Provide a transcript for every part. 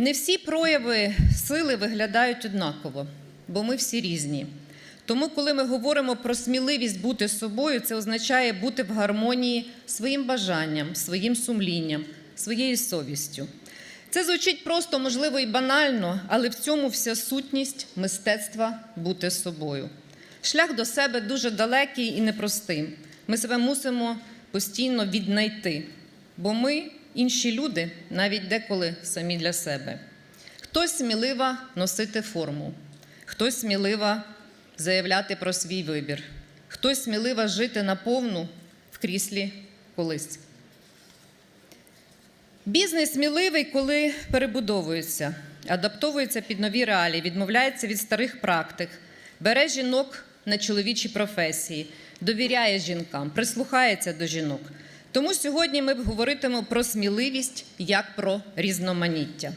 Не всі прояви сили виглядають однаково, бо ми всі різні. Тому, коли ми говоримо про сміливість бути собою, це означає бути в гармонії своїм бажанням, своїм сумлінням, своєю совістю. Це звучить просто, можливо, і банально, але в цьому вся сутність мистецтва бути собою. Шлях до себе дуже далекий і непростий. Ми себе мусимо постійно віднайти, бо ми інші люди, навіть деколи самі для себе. Хтось смілива носити форму, хтось смілива заявляти про свій вибір, хтось смілива жити наповну в кріслі колись. Бізнес сміливий, коли перебудовується, адаптовується під нові реалії, відмовляється від старих практик, бере жінок на чоловічі професії, довіряє жінкам, прислухається до жінок. Тому сьогодні ми говоритимемо про сміливість як про різноманіття.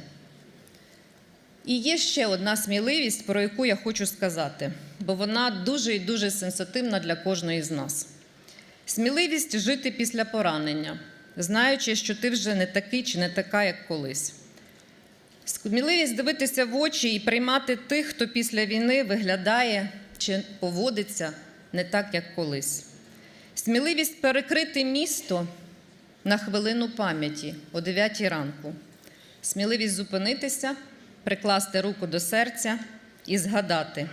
І є ще одна сміливість, про яку я хочу сказати, бо вона дуже і дуже сенситивна для кожної з нас. Сміливість жити після поранення, знаючи, що ти вже не такий чи не така, як колись. Сміливість дивитися в очі і приймати тих, хто після війни виглядає чи поводиться не так, як колись. Сміливість перекрити місто на хвилину пам'яті о 9 ранку. Сміливість зупинитися, прикласти руку до серця і згадати,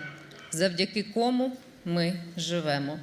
завдяки кому ми живемо.